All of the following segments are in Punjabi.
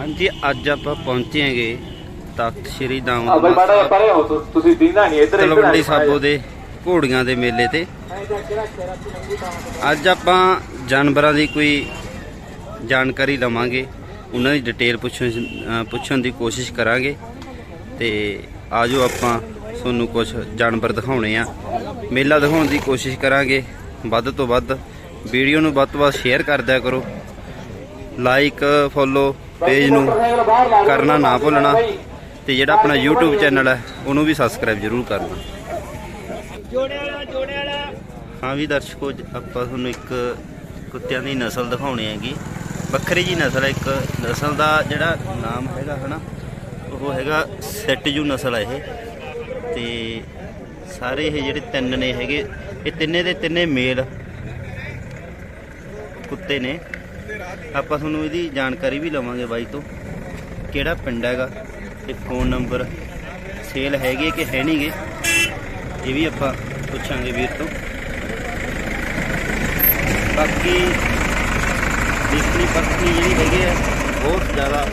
ਹਾਂਜੀ ਅੱਜ ਆਪਾਂ ਪਹੁੰਚੇ ਹਾਂਗੇ ਤਖਤ ਸ੍ਰੀ ਆ ਬਈ ਮਾੜਾ ਦਾਮ ਪਰੇ ਹੋ ਤੁਸੀਂ ਦੀਨਾ ਨਹੀਂ ਇੱਧਰ ਤਲਵੰਡੀ ਸਾਬੋ ਦੇ ਘੋੜੀਆਂ ਦੇ ਮੇਲੇ ਤੇ। ਅੱਜ ਆਪਾਂ ਜਾਨਵਰਾਂ ਦੀ ਕੋਈ ਜਾਣਕਾਰੀ ਲਵਾਂਗੇ ਉਹਨਾਂ ਦੀ ਡਿਟੇਲ ਪੁੱਛਣ ਪੁੱਛਣ ਦੀ ਕੋਸ਼ਿਸ਼ ਕਰਾਂਗੇ ਤੇ ਆਜੋ ਆਪਾਂ ਤੁਹਾਨੂੰ ਕੁਝ ਜਾਨਵਰ ਦਿਖਾਉਣੇ ਆ। ਮੇਲਾ ਦਿਖਾਉਣ ਦੀ ਕੋਸ਼ਿਸ਼ ਕਰਾਂਗੇ। ਵੱਧ ਤੋਂ ਵੱਧ ਵੀਡੀਓ ਨੂੰ ਵੱਧ ਤੋਂ ਵੱਧ ਸ਼ੇਅਰ ਕਰ ਦਿਆ ਕਰੋ। ਲਾਈਕ ਫੋਲੋ ਪੇਜ ਨੂੰ। ਕਰਨਾ ਨਾ ਭੁੱਲਣਾ ਤੇ ਜਿਹੜਾ ਆਪਣਾ YouTube ਚੈਨਲ ਹੈ ਉਹਨੂੰ ਵੀ ਸਬਸਕ੍ਰਾਈਬ ਜ਼ਰੂਰ ਕਰਨਾ। ਹਾਂ ਵੀ ਦਰਸ਼ਕੋ ਜ- ਆਪਾਂ ਤੁਹਾਨੂੰ ਇੱਕ ਕੁੱਤਿਆਂ ਦੀ ਨਸਲ ਦਿਖਾਉਣੀ ਹੈਗੀ। ਵੱਖਰੀ ਜੀ ਨਸਲ ਹੈ ਇੱਕ ਨਸਲ ਦਾ ਜਿਹੜਾ ਨਾਮ ਹੈਗਾ ਹਨਾ ਉਹ ਹੈਗਾ ਸੈਟਜੂ ਨਸਲ ਹੈ ਇਹ। ਤੇ ਸਾਰੇ ਇਹ ਜਿਹੜੇ ਤਿੰਨ ਨੇ ਹੈਗੇ ਇਹ ਤਿੰਨੇ ਦੇ ਤਿੰਨੇ ਮੇਲ ਕੁੱਤੇ ਨੇ। ਆਪਾਂ ਤੁਹਾਨੂੰ ਇਹਦੀ ਜਾਣਕਾਰੀ ਵੀ ਲਵਾਂਗੇ ਬਾਈ ਤੋਂ। ਕਿਹੜਾ ਪਿੰਡ ਹੈਗਾ ਤੇ ਫੋਨ ਨੰਬਰ ਸੇਲ ਹੈਗੇ ਕਿ ਹੈ ਨਹੀਂਗੇ, ਇਹ ਵੀ ਆਪਾਂ ਪੁੱਛਾਂਗੇ ਵੀਰ ਤੋਂ। ਬਾਕੀ ਦੇਖਣੀ ਪੱਖੀ ਜਿਹੜੀ ਹੈਗੇ ਆ, ਬਹੁਤ ਜ਼ਿਆਦਾ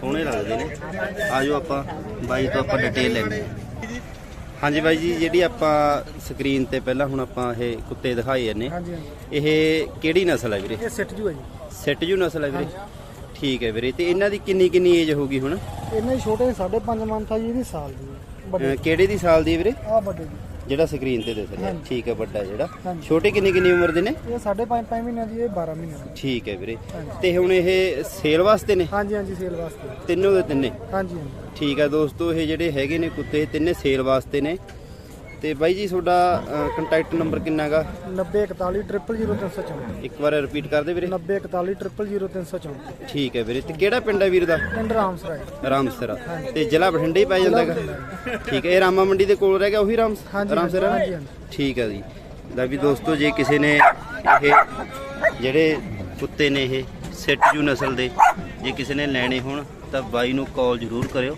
ਸੋਹਣੇ ਲੱਗਦੇ ਨੇ। ਆਜੋ ਆਪਾਂ ਬਾਈ ਤੋਂ ਆਪਾਂ ਡਿਟੇਲ ਲੈਂਦੇ ਹਾਂ। ਹਾਂਜੀ ਬਾਈ ਜੀ ਜਿਹੜੀ ਆਪਾਂ ਸਕਰੀਨ ਤੇ ਪਹਿਲਾਂ ਹੁਣ ਆਪਾਂ ਇਹ ਕੁੱਤੇ ਦਿਖਾਏ ਜਾਂਦੇ ਹਾਂਜੀ ਹਾਂਜੀ। ਇਹ ਕਿਹੜੀ ਨਸਲ ਹੈ ਵੀਰੇ? ਇਹ ਸਿੱਟ ਜੂ ਹੈ ਜੀ। ਸੈਟ ਜੂ ਨਸਲ ਹੈ ਵੀਰੇ? ਠੀਕ ਹੈ ਵੀਰੇ ਤੇ ਇਹਨਾਂ ਦੀ ਕਿੰਨੀ ਕਿੰਨੀ ਏਜ ਹੋਗੀ ਹੁਣ? ਇਹਨਾਂ ਹੀ ਛੋਟੇ 5.5 ਮੰਥ ਆ ਜੀ ਇਹਦੀ ਸਾਲ ਦੀ ਹੈ। ਵੱਡੇ ਅਹ ਕਿਹੜੇ ਦੀ ਸਾਲ ਦੀ ਹੈ ਵੀਰੇ? ਆ ਵੱਡੇ ਜੀ ਜਿਹੜਾ ਸਕਰੀਨ ਤੇ ਦਿਖ ਰਿਹਾ। ਠੀਕ ਹੈ ਵੱਡਾ ਜਿਹੜਾ। ਛੋਟੇ ਕਿੰਨੀ ਕਿੰਨੀ ਉਮਰ ਦੇ ਨੇ? ਇਹ 5.5 5 ਮਹੀਨਿਆਂ ਦੀ ਇਹ 12 ਮਹੀਨਿਆਂ ਦੀ। ਠੀਕ ਹੈ ਵੀਰੇ। ਤੇ ਹੁਣ ਇਹ ਸੇਲ ਵਾਸਤੇ ਨੇ? ਹਾਂਜੀ ਹਾਂਜੀ ਸੇਲ ਵਾਸਤੇ। ਤਿੰਨੋਂ ਦੇ ਤਿੰਨੇ? ਹਾਂਜੀ ਹਾਂਜੀ। ਠੀਕ ਹੈ ਦੋਸਤੋ ਇਹ ਜਿਹੜੇ ਹੈਗੇ ਨੇ ਕੁੱਤੇ ਤਿੰਨੇ ਸੇਲ ਵਾਸਤੇ ਨੇ। ਤੇ ਬਾਈ ਜੀ ਤੁਹਾਡਾ ਕੰਟੈਕਟ ਨੰਬਰ ਕਿੰਨਾ ਹੈਗਾ 9041 000364 ਇੱਕ ਵਾਰ ਰਿਪੀਟ ਕਰ ਦੇ ਵੀਰੇ। 9041 000364 ਠੀਕ ਹੈ ਵੀਰੇ ਤੇ ਕਿਹੜਾ ਪਿੰਡ ਹੈ ਵੀਰ ਦਾ? ਪਿੰਡ ਰਾਮਸਰਾਏ ਰਾਮਸਰਾ। ਤੇ ਜ਼ਿਲ੍ਹਾ ਬਠਿੰਡੇ ਹੀ ਪੈ ਜਾਂਦਾ ਹੈਗਾ। ਠੀਕ ਹੈ ਇਹ ਰਾਮਾ ਮੰਡੀ ਦੇ ਕੋਲ ਰਹਿ ਗਿਆ ਉਹੀ ਰਾਮ ਹਾਂਜੀ, ਰਾਮਸਰਾ। ਠੀਕ ਹੈ ਜੀ। ਲੈ ਵੀ ਦੋਸਤੋ ਜੇ ਕਿਸੇ ਨੇ ਇਹ ਜਿਹੜੇ ਕੁੱਤੇ ਨੇ ਇਹ ਸੈਟਜੂ ਨਸਲ ਦੇ ਜੇ ਕਿਸੇ ਨੇ ਲੈਣੇ ਹੋਣ ਤਾਂ ਬਾਈ ਨੂੰ ਕਾਲ ਜ਼ਰੂਰ ਕਰਿਓ।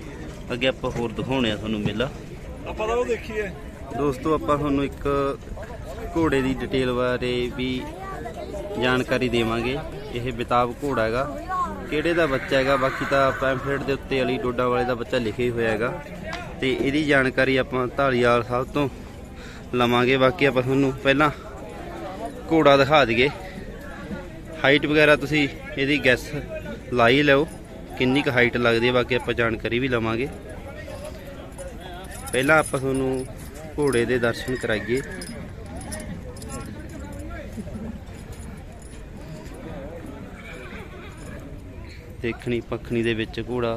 ਅੱਗੇ ਆਪਾਂ ਹੋਰ ਦਿਖਾਉਣੇ ਆ ਤੁਹਾਨੂੰ ਮੇਲਾ। ਆਪਾਂ ਤਾਂ ਉਹ ਦੇਖੀਏ। ਦੋਸਤੋ, ਆਪਾਂ ਤੁਹਾਨੂੰ ਇੱਕ ਘੋੜੇ ਦੀ ਡਿਟੇਲ ਬਾਰੇ ਵੀ ਜਾਣਕਾਰੀ ਦੇਵਾਂਗੇ। ਇਹ ਬਿਤਾਬ ਘੋੜਾ ਹੈਗਾ। ਕਿਹੜੇ ਦਾ ਬੱਚਾ ਹੈਗਾ? ਬਾਕੀ ਤਾਂ ਪੈਂਫਲੇਟ ਦੇ ਉੱਤੇ ਅਲੀ ਡੋਡਾ ਵਾਲੇ ਦਾ ਬੱਚਾ ਲਿਖਿਆ ਹੀ ਹੋਇਆ ਹੈਗਾ। ਤੇ ਇਹਦੀ ਜਾਣਕਾਰੀ ਆਪਾਂ ਢਾਲੀਵਾਲ ਸਾਹਿਬ ਤੋਂ ਲਵਾਂਗੇ। ਬਾਕੀ ਆਪਾਂ ਤੁਹਾਨੂੰ ਪਹਿਲਾਂ ਘੋੜਾ ਦਿਖਾ ਦਈਏ। ਹਾਈਟ ਵਗੈਰਾ ਤੁਸੀਂ ਇਹਦੀ ਗੈਸ ਲਾਈ ਲਓ। ਕਿੰਨੀ ਕੁ ਹਾਈਟ ਲੱਗਦੀ ਹੈ, ਬਾਕੀ ਆਪਾਂ ਜਾਣਕਾਰੀ ਵੀ ਲਵਾਂਗੇ। ਪਹਿਲਾਂ ਆਪਾਂ ਤੁਹਾਨੂੰ ਘੋੜੇ ਦੇ ਦਰਸ਼ਨ ਕਰਾਈਏ। ਦੇਖਣੀ ਪੱਖਣੀ ਦੇ ਵਿੱਚ ਘੋੜਾ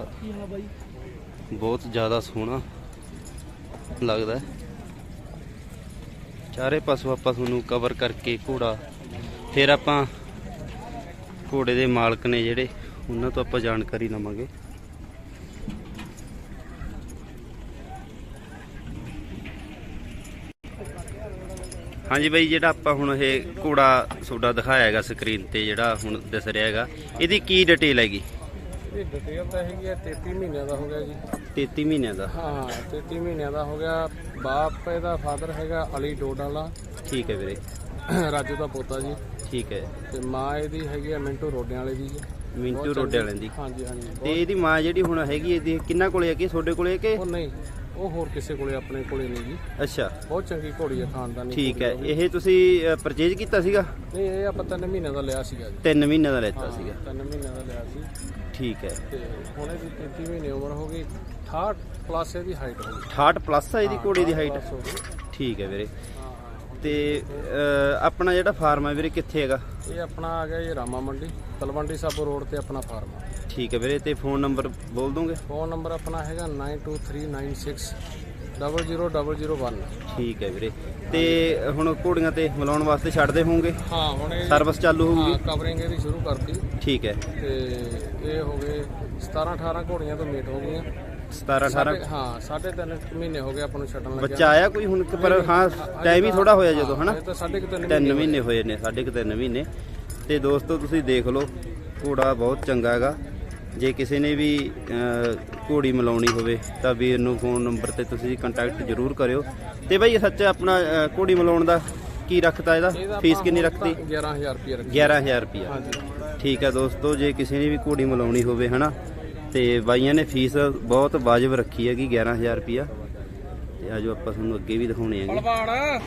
ਬਹੁਤ ਜ਼ਿਆਦਾ ਸੋਹਣਾ ਲੱਗਦਾ ਚਾਰੇ ਪਾਸੋਂ ਆਪਾਂ ਤੁਹਾਨੂੰ ਕਵਰ ਕਰਕੇ ਘੋੜਾ, ਫਿਰ ਆਪਾਂ ਘੋੜੇ ਦੇ ਮਾਲਕ ਨੇ ਜਿਹੜੇ, ਉਹਨਾਂ ਤੋਂ ਆਪਾਂ ਜਾਣਕਾਰੀ ਲਵਾਂਗੇ। ਹਾਂਜੀ ਬਾਈ ਜਿਹੜਾ ਆਪਾਂ ਹੁਣ ਇਹ ਘੋੜਾ ਤੁਹਾਡਾ ਦਿਖਾਇਆ ਹੈਗਾ ਸਕਰੀਨ ਤੇ ਜਿਹੜਾ ਹੁਣ ਦਿਸ ਰਿਹਾ ਹੈਗਾ ਇਹਦੀ ਕੀ ਡਿਟੇਲ ਹੈਗੀ? ਇਹ ਡਿਟੇਲ ਤਾਂ ਹੈਗੀ ਹੈ 33 ਮਹੀਨਿਆਂ ਦਾ ਹੋ ਗਿਆ ਜੀ। 33 ਮਹੀਨਿਆਂ ਦਾ? ਹਾਂ 33 ਮਹੀਨਿਆਂ ਦਾ ਹੋ ਗਿਆ। ਬਾਪ ਇਹਦਾ ਫਾਦਰ ਹੈਗਾ ਅਲੀ ਡੋਡ ਵਾਲਾ। ਠੀਕ ਹੈ ਵੀਰੇ। ਰਾਜੂ ਦਾ ਪੋਤਾ ਜੀ। ਠੀਕ ਹੈ। ਤੇ ਮਾਂ ਇਹਦੀ ਹੈਗੀ ਹੈ ਮਿੰਟੂ ਰੋਡਿਆਂ ਵਾਲੇ ਦੀ ਜੀ। ਮਿੰਟੂ ਰੋਡੇ ਵਾਲਿਆਂ ਦੀ। ਹਾਂਜੀ ਹਾਂਜੀ। ਤੇ ਇਹਦੀ ਮਾਂ ਜਿਹੜੀ ਹੁਣ ਹੈਗੀ ਇਹਦੀ ਕਿੰਨਾ ਕੋਲੇ ਹੈ ਕਿ ਤੁਹਾਡੇ ਕੋਲੇ ਕਿ? ਉਹ ਨਹੀਂ ਉਹ ਹੋਰ ਕਿਸੇ ਕੋਲੇ ਆਪਣੇ ਕੋਲੇ ਨਹੀਂ ਜੀ। ਅੱਛਾ। ਬਹੁਤ ਚੰਗੀ ਘੋੜੀ ਹੈ ਖਾਨਦਾਨੀ ਠੀਕ ਹੈ। ਇਹ ਤੁਸੀਂ ਪਰਚੇਜ ਕੀਤਾ ਸੀਗਾ? ਨਹੀਂ ਇਹ ਆਪਾਂ ਤਿੰਨ ਮਹੀਨਿਆਂ ਦਾ ਲਿਆ ਸੀਗਾ ਜੀ। 3 ਮਹੀਨਿਆਂ ਦਾ ਲੈਤਾ ਹਾਂ, ਸੀਗਾ। ਤਿੰਨ ਮਹੀਨਿਆਂ ਦਾ ਲਿਆ ਸੀ। ਠੀਕ ਹੈ। ਤੇ ਹੁਣ ਇਹਦੀ 33 ਮਹੀਨੇ ਉਮਰ ਹੋ ਗਈ। 68 ਪਲੱਸ ਇਹਦੀ ਹਾਈਟ ਹੋ ਗਈ। 68 ਪਲੱਸ ਆ ਇਹਦੀ ਘੋੜੇ ਦੀ ਹਾਈਟ ਹੋ। ਠੀਕ ਹੈ ਵੀਰੇ। ਹਾਂ ਹਾਂ ਤੇ ਆਪਣਾ ਜਿਹੜਾ ਫਾਰਮ ਹੈ ਵੀਰੇ ਕਿੱਥੇ ਹੈਗਾ? ਇਹ ਆਪਣਾ ਆ ਗਿਆ ਜੀ ਰਾਮਾ ਮੰਡੀ। ਤਲਵੰਡੀ ਸਾਬੋ ਰੋਡ ਤੇ ਆਪਣਾ ਫਾਰਮ ਆ। ਠੀਕ ਹੈ ਵੀਰੇ ਤੇ ਫੋਨ ਨੰਬਰ ਬੋਲ ਦੋਗੇ? ਫੋਨ ਨੰਬਰ ਆਪਣਾ ਹੈਗਾ 9239600001 ਠੀਕ ਹੈ ਵੀਰੇ। ਤੇ ਹੁਣ ਘੋੜੀਆਂ ਤੇ ਮਿਲਾਉਣ ਵਾਸਤੇ ਛੱਡਦੇ ਹੋਵੋਗੇ? ਹਾਂ ਹੁਣ ਇਹ ਸਰਵਿਸ ਚਾਲੂ ਹਾਂ ਹੋਊਗੀ ਕਵਰਿੰਗ ਇਹਦੀ ਸ਼ੁਰੂ ਕਰਤੀ। ਠੀਕ ਹੈ। ਤੇ ਇਹ ਹੋ ਗਏ 17 18 ਘੋੜੀਆਂ ਤੋਂ ਮੀਟ ਹੋ ਗਈਆਂ। 17 18 ਸਾਢੇ- ਹਾਂ ਸਾਢੇ ਤਿੰਨ ਮਹੀਨੇ ਹੋ ਗਏ ਆਪਾਂ ਨੂੰ ਛੱਡਣ ਲੱਗਿਆ ਬੱਚਾ ਆਇਆ ਕੋਈ ਹੁਣ ਕਿ ਪਰ ਹਾਂ ਟਾਈਮ ਹੀ ਥੋੜਾ ਹੋਇਆ ਜਦੋਂ ਹਨਾ? ਇਹ ਤਾਂ ਸਾਢੇ ਕੁ ਤਿੰਨ ਤਿੰਨ ਮਹੀਨੇ ਹੋਏ ਨੇ ਸਾਢੇ ਕੁ ਤਿੰਨ ਮਹੀਨੇ। ਤੇ ਦੋਸਤੋ ਤੁਸੀਂ ਦੇਖ ਲਓ ਘੋੜਾ ਬਹੁਤ ਚੰਗਾ ਹੈਗਾ। ਜੇ ਕਿਸੇ ਨੇ ਵੀ ਅਹ, ਘੋੜੀ ਮਿਲਾਉਣੀ ਹੋਵੇ ਤਾਂ ਵੀਰ ਨੂੰ ਫੋਨ ਨੰਬਰ ਤੇ ਤੁਸੀਂ ਕੰਟੈਕਟ ਜ਼ਰੂਰ ਕਰਿਓ। ਤੇ ਬਈ ਸੱਚ ਆਪਣਾ ਘੋੜੀ ਮਿਲਾਉਣ ਦਾ ਕੀ ਰੱਖਤਾ ਇਹਦਾ? ਇਹਦਾ ਫੀਸ ਆਪਾਂ ਕਿੰਨੀ ਰੱਖਤੀ? ਤਾਂ 11000 ਰੁਪਏ ਰੱਖੀ। 11000 ਰੁਪਿਆ ਹਾਂਜੀ। ਠੀਕ ਹੈ ਦੋਸਤੋ ਜੇ ਕਿਸੇ ਨੇ ਵੀ ਘੋੜੀ ਮਿਲਾਉਣੀ ਹੋਵੇ ਹਨਾ? ਤੇ ਬਾਈਆਂ ਨੇ ਫੀਸ ਬਹੁਤ ਵਾਜਬ ਰੱਖੀ ਹੈਗੀ 11000 ਰੁਪਿਆ ਤੇ ਆਜੋ ਆਪਾਂ ਤੁਹਾਨੂੰ ਅੱਗੇ ਵੀ ਦਿਖਾਉਣੇ ਹੈਗੇ। ਭਲਵਾਨ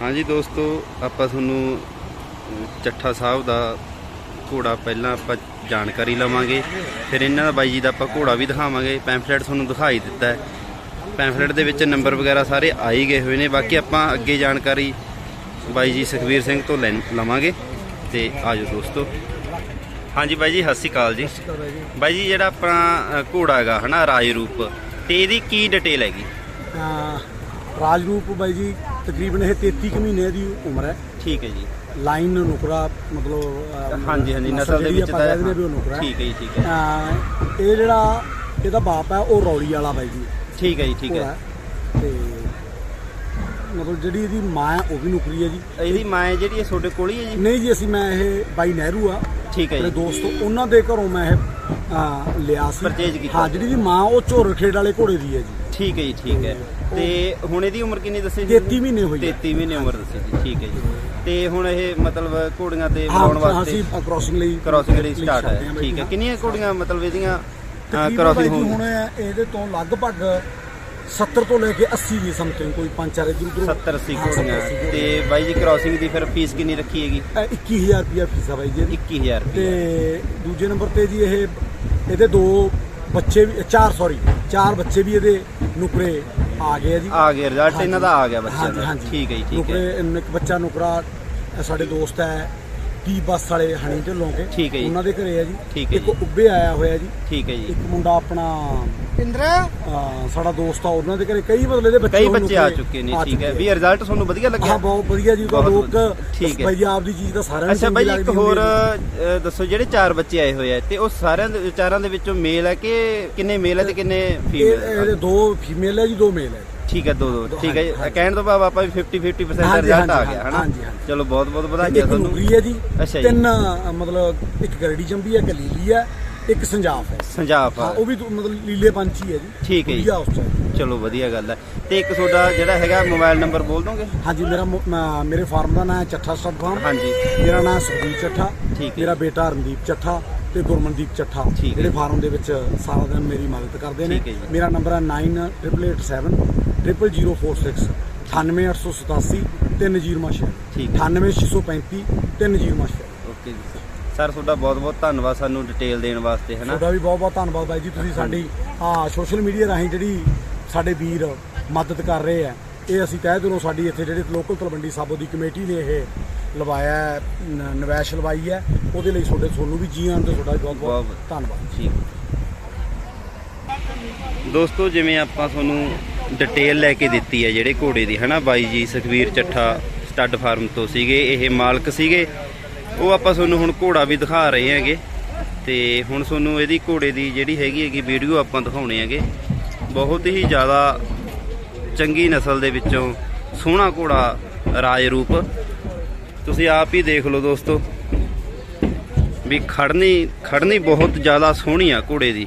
ਹਾਂਜੀ ਦੋਸਤੋ ਆਪਾਂ ਤੁਹਾਨੂੰ ਚੱਠਾ ਸਾਹਿਬ ਦਾ ਘੋੜਾ ਪਹਿਲਾਂ ਆਪਾਂ ਜਾਣਕਾਰੀ ਲਵਾਂਗੇ। ਫਿਰ ਇਹਨਾਂ ਦਾ ਬਾਈ ਜੀ ਦਾ ਆਪਾਂ ਘੋੜਾ ਵੀ ਦਿਖਾਵਾਂਗੇ। ਪੈਂਫਲੇਟ ਤੁਹਾਨੂੰ ਦਿਖਾਈ ਦਿੱਤਾ ਹੈ। ਪੈਂਫਲੇਟ ਦੇ ਵਿੱਚ ਨੰਬਰ ਵਗੈਰਾ ਸਾਰੇ ਆ ਹੀ ਗਏ ਹੋਏ ਨੇ। ਬਾਕੀ ਆਪਾਂ ਅੱਗੇ ਜਾਣਕਾਰੀ ਬਾਈ ਜੀ ਸੁਖਵੀਰ ਸਿੰਘ ਤੋਂ ਲੈ ਲਵਾਂਗੇ। ਤੇ ਆਜੋ ਦੋਸਤੋ। ਹਾਂਜੀ ਬਾਈ ਜੀ ਸਤਿ ਸ਼੍ਰੀ ਅਕਾਲ ਜੀ। ਬਾਈ ਜੀ। ਜਿਹੜਾ ਆਪਣਾ ਘੋੜਾ ਹੈਗਾ ਹਨਾ ਰਾਜ ਰੂਪ ਤੇ ਇਹਦੀ ਕੀ ਡਿਟੇਲ ਹੈਗੀ? ਰਾਜਰੂਪ ਬਾਈ ਜੀ ਤਕਰੀਬਨ ਇਹ 33 ਕੁ ਮਹੀਨੇ ਦੀ ਉਮਰ ਹੈ। ਠੀਕ ਹੈ ਜੀ। ਲਾਈਨ ਨੁਕਰਾ ਮਤਲਬ ਹਾਂਜੀ ਹਾਂਜੀ ਨਸਲ ਦੇ ਵਿੱਚ ਕਹਿ ਦਿੰਦੇ ਵੀ ਨੁਕਰਾ। ਠੀਕ ਹੈ ਜੀ ਠੀਕ ਹੈ। ਇਹ ਜਿਹੜਾ ਇਹਦਾ ਬਾਪ ਹੈ ਉਹ ਰੌਲੀ ਵਾਲਾ ਬਾਈ ਜੀ। ਠੀਕ ਹੈ ਜੀ ਠੀਕ ਹੈ। ਤੇ ਮਤਲਬ ਜਿਹੜੀ ਇਹਦੀ ਮਾਂ ਹੈ ਉਹ ਵੀ ਨੁਕਰੀ ਹੈ ਜੀ। ਇਹਦੀ ਮਾਂ ਹੈ ਜਿਹੜੀ ਇਹ ਤੁਹਾਡੇ ਕੋਲ ਹੀ ਹੈ ਜੀ? ਨਹੀਂ ਜੀ ਅਸੀਂ ਮੈਂ ਇਹ ਬਾਈ ਨਹਿਰੂ ਆ। ਠੀਕ ਹੈ ਜੀ। ਦੋਸਤ ਉਹਨਾਂ ਦੇ ਘਰੋਂ ਮੈਂ ਇਹ ਲਿਆ ਸੀ। ਕੀਤਾ। ਹਾਂ ਜਿਹੜੀ ਦੀ ਮਾਂ ਉਹ ਝੋਰ ਖੇਡ ਵਾਲੇ ਘੋੜੇ ਦੀ ਹੈ ਜੀ। ਠੀਕ ਹੈ ਜੀ ਠੀਕ ਹੈ। ਤੇ ਹੁਣ ਇਹਦੀ ਉਮਰ ਕਿੰਨੀ ਦੱਸੀ ਜੀ? 33 ਮਹੀਨੇ ਹੋਈ ਹੈ 33 ਮਹੀਨੇ ਉਮਰ ਦੱਸੀ ਜੀ ਠੀਕ ਹੈ ਜੀ। ਤੇ ਹੁਣ ਇਹ ਮਤਲਬ ਘੋੜੀਆਂ ਤੇ ਬਣਾਉਣ ਵਾਸਤੇ ਅਸੀਂ ਕ੍ਰੋਸਿੰਗ ਲਈ ਕ੍ਰਾਸਿੰਗ ਲਈ ਸਟਾਰਟ ਹਾਂ ਠੀਕ। ਹੈ। ਕਿੰਨੀਆਂ ਘੋੜੀਆਂ ਮਤਲਬ ਇਹਦੀਆਂ ਕ੍ਰਾਸਿੰਗ ਹੋਣ ਇਹਦੇ ਤੋਂ ਲਗਭਗ 70 ਤੋਂ ਲੈ ਕੇ 80 ਦੀ ਸਮਥਿੰਗ ਕੋਈ ਪੰਜ ਚਾਰ ਇਧਰ ਉਧਰ। 70 80 ਘੋੜੀਆਂ। ਤੇ ਬਾਈ ਜੀ ਕ੍ਰਾਸਿੰਗ ਦੀ ਫਿਰ ਫੀਸ ਕਿੰਨੀ ਰੱਖੀ ਹੈਗੀ? 21000 ਰੁਪਿਆ ਫੀਸ ਆ ਬਾਈ ਜੀ ਇਹਦੀ। 21000 ਰੁਪਏ ਤੇ ਦੂਜੇ ਨੰਬਰ ਤੇ ਜੀ ਇਹ ਇਹਦੇ ਦੋ ਬੱਚੇ ਵੀ ਚਾਰ ਸੌਰੀ ਚਾਰ ਬੱਚੇ ਵੀ ਇਹਦੇ ਨੁਕਰੇ ਆ ਗਏ ਆ ਜੀ। ਆ ਗਿਆ ਰਿਜ਼ਲਟ ਇਹਨਾਂ ਦਾ ਆ ਗਿਆ ਬੱਚਿਆਂ ਹਾਂਜੀ ਦਾ ਹਾਂਜੀ। ਠੀਕ ਹੈ ਜੀ ਠੀਕ ਹੈ। ਨੁਕਰੇ ਇੱਕ ਬੱਚਾ ਨੁਕਰਾ ਸਾਡੇ ਦੋਸਤ ਹੈ ਟੀ ਬੱਸ ਵਾਲੇ ਹਣੀ ਢਿੱਲੋਂ ਕੇ ਠੀਕ ਹੈ ਜੀ। ਉਹਨਾਂ ਦੇ ਘਰੇ ਆ ਜੀ ਠੀਕ ਹੈ ਇੱਕ ਜੀ। ਉੱਬੇ ਆਇਆ ਹੋਇਆ ਜੀ ਠੀਕ ਹੈ ਜੀ ਇੱਕ ਮੁੰਡਾ ਆਪਣਾ ਪਿੰਦਰਾ ਸਾਡਾ ਦੋਸਤ ਆ ਉਹਨਾਂ ਦੇ ਘਰੇ ਕਈ ਮਤਲਬ ਇਹਦੇ ਬੱਚੇ ਕਈ ਬੱਚੇ ਆ ਚੁੱਕੇ ਨੇ ਠੀਕ ਹੈ ਵੀ ਰਿਜ਼ਲਟ ਤੁਹਾਨੂੰ ਵਧੀਆ ਲੱਗਿਆ ਹਾਂ ਬਹੁਤ ਵਧੀਆ ਜੀ ਉਹ ਬਹੁਤ ਲੋਕ ਵਧੀਆ। ਠੀਕ ਹੈ। ਬਾਈ ਆਪਦੀ ਚੀਜ਼ ਤਾਂ ਸਾਰਿਆਂ ਨੂੰ ਅੱਛਾ ਬਾਈ ਚੰਗੀ ਇੱਕ ਲੱਗਦੀ ਹੋਰ ਹੁੰਦੀ ਹੈ ਅ, ਦੱਸੋ ਜਿਹੜੇ ਚਾਰ ਬੱਚੇ ਆਏ ਹੋਏ ਆ ਤੇ ਉਹ ਸਾਰਿਆਂ ਦੇ ਚਾਰਾਂ ਦੇ ਵਿੱਚੋਂ ਮੇਲ ਹੈ ਕਿ ਕਿੰਨੇ ਮੇਲ ਹੈ ਤੇ ਕਿੰਨੇ ਜੀ। ਇਹ ਫੀਮੇਲ ਇਹਦੇ ਦੋ ਫੀਮੇਲ ਹੈ ਜੀ ਦੋ ਮੇਲ ਹੈ ਠੀਕ ਹੈ ਦੋ ਦੋ ਠੀਕ ਹੈ ਜੀ। ਕਹਿਣ ਤੋਂ ਭਾਵ ਆਪਾਂ ਵੀ 50 50% ਦਾ ਹਾਂਜੀ, ਰਿਜ਼ਲਟ ਆ ਹਾਂਜੀ, ਗਿਆ ਹਨਾ ਹਾਂਜੀ, ਹਾਂਜੀ। ਚਲੋ ਬਹੁਤ ਬਹੁਤ ਵਧਾਈਆਂ ਇੱਕ ਤੁਹਾਨੂੰ ਨੁਕਰੀ ਹੈ ਜੀ ਅੱਛਾ ਜੀ। ਤਿੰਨ ਅ, ਮਤਲਬ ਇੱਕ ਗਰੜੀ ਜੰਬੀ ਹੈ ਇੱਕ ਲੀਲੀ ਹੈ ਇੱਕ ਸੰਜਾਫ ਹੈ ਸੰਜਾਪ ਹਾਂ ਉਹ ਵੀ ਦੋ- ਮਤਲਬ ਲੀਲੇ ਪੰਛੀ ਹੈ ਜੀ ਠੀਕ ਹੈ ਜੀ। ਵਧੀਆ ਉਸ ਚ ਚਲੋ ਵਧੀਆ ਗੱਲ ਹੈ ਤੇ ਇੱਕ ਤੁਹਾਡਾ ਜਿਹੜਾ ਹੈਗਾ ਮੋਬਾਈਲ ਨੰਬਰ ਬੋਲ ਦੋਗੇ ਹਾਂਜੀ ਮੇਰਾ ਮੁ- ਮੈਂ- ਮੇਰੇ ਫਾਰਮ ਦਾ ਨਾਮ ਹੈ ਚੱਠਾ ਫਾਰਮ ਹਾਂਜੀ ਮੇਰਾ ਨਾਮ ਸੁਖਦੀਪ ਚੱਠਾ ਠੀਕ ਹੈ। ਮੇਰਾ ਬੇਟਾ ਰਣਦੀਪ ਚੱਠਾ ਤੇ ਗੁਰਮਨਦੀਪ ਚੱਠਾ ਹੈ। ਜਿਹੜੇ ਫਾਰਮ ਦੇ ਵਿੱਚ ਸਾਰਾ ਦਿਨ ਮੇਰੀ ਮਦਦ ਕਰਦੇ ਨੇ ਠੀਕ ਹੈ ਜੀ। ਮੇਰਾ ਨੰਬਰ ਹੈ 9887 0046 98887 3006 ਠੀਕ ਹੈ। 98635 3006 ਓਕੇ ਜੀ। ਸਰ ਤੁਹਾਡਾ ਬਹੁਤ ਬਹੁਤ ਧੰਨਵਾਦ ਸਾਨੂੰ ਡਿਟੇਲ ਦੇਣ ਵਾਸਤੇ ਹਨਾ ਤੁਹਾਡਾ ਵੀ ਬਹੁਤ ਬਹੁਤ ਧੰਨਵਾਦ ਬਾਈ ਜੀ। ਤੁਸੀਂ ਸਾਡੀ ਆ ਸੋਸ਼ਲ ਮੀਡੀਆ ਰਾਹੀਂ ਜਿਹੜੀ ਸਾਡੇ ਵੀਰ ਮਦਦ ਕਰ ਰਹੇ ਆ ਇਹ ਅਸੀਂ ਤਹਿ ਦਿਲੋਂ ਸਾਡੀ ਇੱਥੇ ਜਿਹੜੇ ਲੋਕਲ ਤਲਵੰਡੀ ਸਾਬੋ ਦੀ ਕਮੇਟੀ ਨੇ ਇਹ ਲਵਾਇਆ ਹੈ, ਨ- ਨਵੈਸ਼ ਲਵਾਈ ਹੈ। ਉਹਦੇ ਲਈ ਤੁਹਾਡੇ ਤੁਹਾਨੂੰ ਵੀ ਜੀ ਆਣ ਤੇ ਤੁਹਾਡਾ ਵੀ ਬਹੁਤ ਬਹੁਤ ਬਹੁਤ- ਧੰਨਵਾਦ। ਠੀਕ। ਦੋਸਤੋ ਜਿਵੇਂ ਆਪਾਂ ਤੁਹਾਨੂੰ ਡਿਟੇਲ ਲੈ ਕੇ ਦਿੱਤੀ ਹੈ ਜਿਹੜੇ ਘੋੜੇ ਦੀ, ਹਨਾ? ਬਾਈ ਜੀ ਸੁਖਵੀਰ ਚੱਠਾ ਸਟੱਡ ਫਾਰਮ ਤੋਂ ਸੀਗੇ, ਇਹ ਮਾਲਕ ਸੀਗੇ। ਉਹ ਆਪਾਂ ਤੁਹਾਨੂੰ ਹੁਣ ਘੋੜਾ ਵੀ ਦਿਖਾ ਰਹੇ ਹੈਗੇ। ਤੇ ਹੁਣ ਤੁਹਾਨੂੰ ਇਹਦੀ ਘੋੜੇ ਦੀ ਜਿਹੜੀ ਹੈਗੀ ਹੈਗੀ ਵੀਡੀਓ ਆਪਾਂ ਦਿਖਾਉਣੇ ਹੈਗੇ। ਬਹੁਤ ਹੀ ਜ਼ਿਆਦਾ ਚੰਗੀ ਨਸਲ ਦੇ ਵਿੱਚੋਂ ਸੋਹਣਾ ਘੋੜਾ ਰਾਜ ਰੂਪ। ਤੁਸੀਂ ਆਪ ਹੀ ਦੇਖ ਲਓ ਦੋਸਤੋ ਵੀ ਖੜਨੀ ਖੜਨੀ ਬਹੁਤ ਜ਼ਿਆਦਾ ਸੋਹਣੀ ਆ ਘੋੜੇ ਦੀ।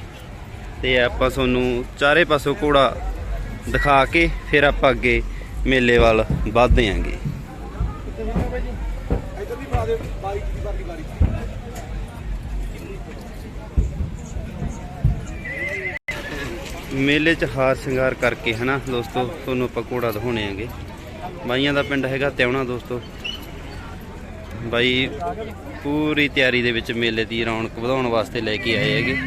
ਤੇ ਆਪਾਂ ਤੁਹਾਨੂੰ ਚਾਰੇ ਪਾਸੋਂ ਘੋੜਾ ਦਿਖਾ ਕੇ ਫਿਰ ਆਪਾਂ ਅੱਗੇ ਮੇਲੇ ਵੱਲ ਵਧਦੇ ਆਂਗੇ। ਮੇਲੇ 'ਚ ਹਾਰ ਸ਼ਿੰਗਾਰ ਕਰਕੇ ਹਨਾ ਦੋਸਤੋ, ਤੁਹਾਨੂੰ ਆਪਾਂ ਘੋੜਾ ਦਿਖਾਉਣੇ ਆਂਗੇ। ਬਾਈਆਂ ਦਾ ਪਿੰਡ ਹੈਗਾ ਤਿਉਣਾ ਦੋਸਤੋ। ਬਾਈ ਪੂਰੀ ਤਿਆਰੀ ਦੇ ਵਿੱਚ ਮੇਲੇ ਦੀ ਰੌਣਕ ਵਧਾਉਣ ਵਾਸਤੇ ਲੈ ਕੇ ਆਏ ਹੈਗੇ।